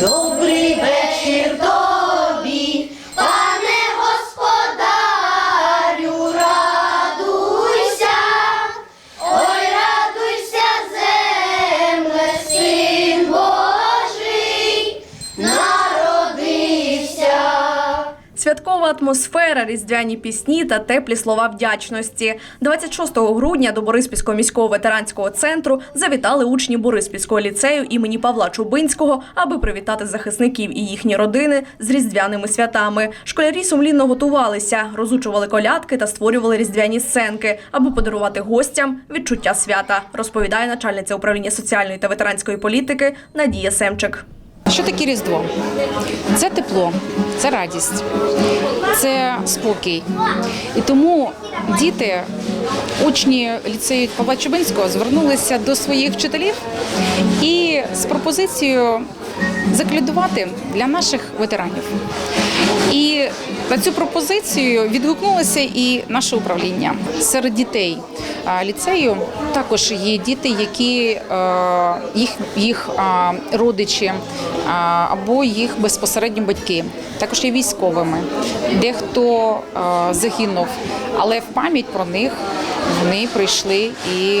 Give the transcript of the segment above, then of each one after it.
Добрий вечір Святкова атмосфера, різдвяні пісні та теплі слова вдячності. 26 грудня до Бориспільського міського ветеранського центру завітали учні Бориспільського ліцею імені Павла Чубинського, аби привітати захисників і їхні родини з різдвяними святами. Школярі сумлінно готувалися, розучували колядки та створювали різдвяні сценки, аби подарувати гостям відчуття свята. Розповідає начальниця управління соціальної та ветеранської політики Надія Семчик. Що таке Різдво? Це тепло, це радість, це спокій. І тому діти, учні ліцею Павла Чубинського, звернулися до своїх вчителів і з пропозицією заколядувати для наших ветеранів. І на цю пропозицію відгукнулося і наше управління серед дітей ліцею. Також є діти, які їх, їх родичі або їх безпосередньо батьки. Також є військовими, дехто загинув, але в пам'ять про них вони прийшли і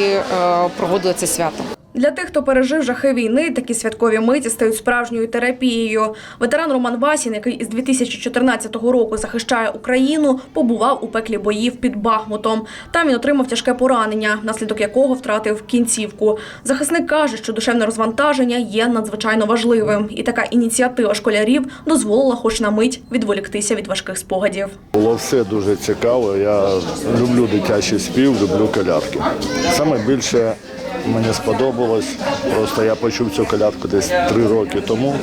проводили це свято. Для тих, хто пережив жахи війни, такі святкові миті стають справжньою терапією. Ветеран Роман Васін, який із 2014 року захищає Україну, побував у пеклі боїв під Бахмутом. Там він отримав тяжке поранення, внаслідок якого втратив кінцівку. Захисник каже, що душевне розвантаження є надзвичайно важливим, і така ініціатива школярів дозволила, хоч на мить, відволіктися від важких спогадів. Було все дуже цікаво. Я люблю дитячий спів, люблю колядки. Саме більше мені сподобалось. Просто я почув цю колядку десь три роки тому,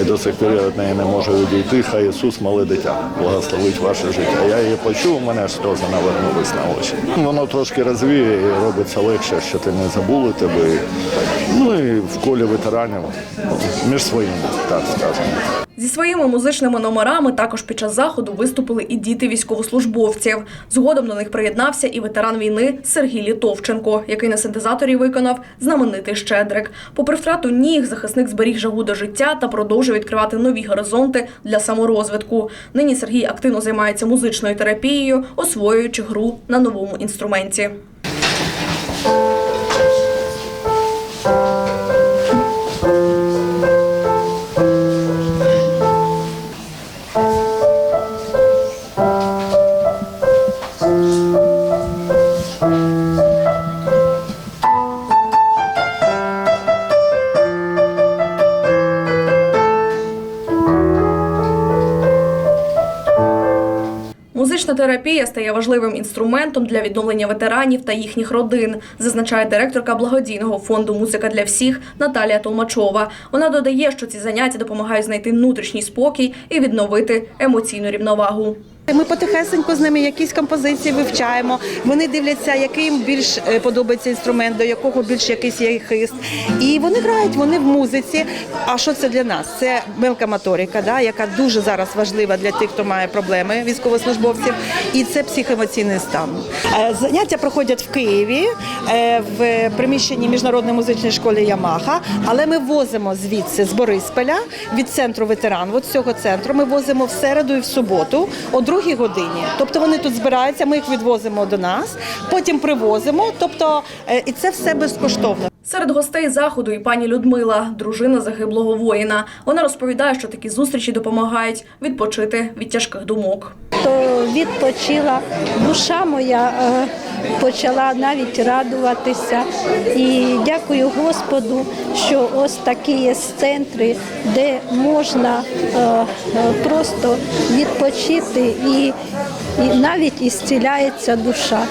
і до сих пір я від неї не можу відійти. Хай Ісус, мале дитя, благословить ваше життя. Я її почув, мене аж сльози навернулись на очі. Воно трошки розвіє і робиться легше, що ти не забули тебе. Ну і в колі ветеранів між своїми, так скажемо. Зі своїми музичними номерами також під час заходу виступили і діти військовослужбовців. Згодом до них приєднався і ветеран війни Сергій Літовченко, який на синтезаторі виконав знаменитий щедрик. Попри втрату ніг, захисник зберіг жагу до життя та продовжує відкривати нові горизонти для саморозвитку. Нині Сергій активно займається музичною терапією, освоюючи гру на новому інструменті. Музична терапія стає важливим інструментом для відновлення ветеранів та їхніх родин, зазначає директорка благодійного фонду Музика для всіх Наталія Толмачова. Вона додає, що ці заняття допомагають знайти внутрішній спокій і відновити емоційну рівновагу. Ми потихесенько з ними якісь композиції вивчаємо. Вони дивляться, який їм більш е, подобається інструмент, до якого більш якийсь є хист. І вони грають, вони в музиці. А що це для нас? Це мелка моторика, да, яка дуже зараз важлива для тих, хто має проблеми військовослужбовців, і це психоемоційний стан. Е, Заняття проходять в Києві е, в приміщенні міжнародної музичної школи Ямаха, але ми возимо звідси з Борисполя від центру ветеран. От з цього центру ми возимо в середу і в суботу о другій годині. Тобто вони тут збираються, ми їх відвозимо до нас, потім привозимо. Тобто, е, і це все безкоштовно. Серед гостей заходу і пані Людмила, дружина загиблого воїна. Вона розповідає, що такі зустрічі допомагають відпочити від тяжких думок. то відпочила. Душа моя е, почала навіть радуватися. І дякую Господу, що ось такі є центри, де можна е, е, просто відпочити і, і навіть ісціляється душа.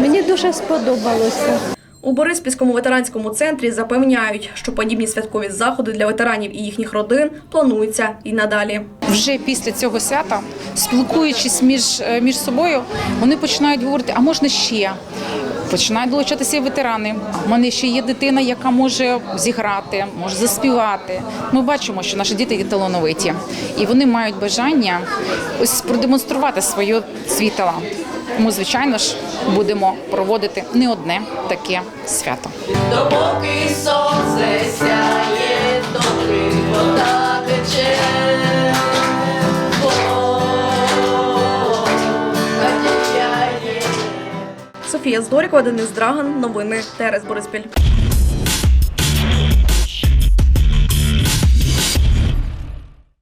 Мені дуже сподобалося. У Бориспільському ветеранському центрі запевняють, що подібні святкові заходи для ветеранів і їхніх родин плануються і надалі. вже після цього свята, спілкуючись між, е, між собою, вони починають говорити, а можна ще. Починають долучатися ветерани. В мене ще є дитина, яка може зіграти, може заспівати. Ми бачимо, що наші діти є талановиті, і вони мають бажання ось продемонструвати свою свій талант ми, звичайно ж, будемо проводити не одне таке свято. Допоки сонце сяє, доки вода тече. Софія Здорікова, Денис Драган, новини ТРС Бориспіль.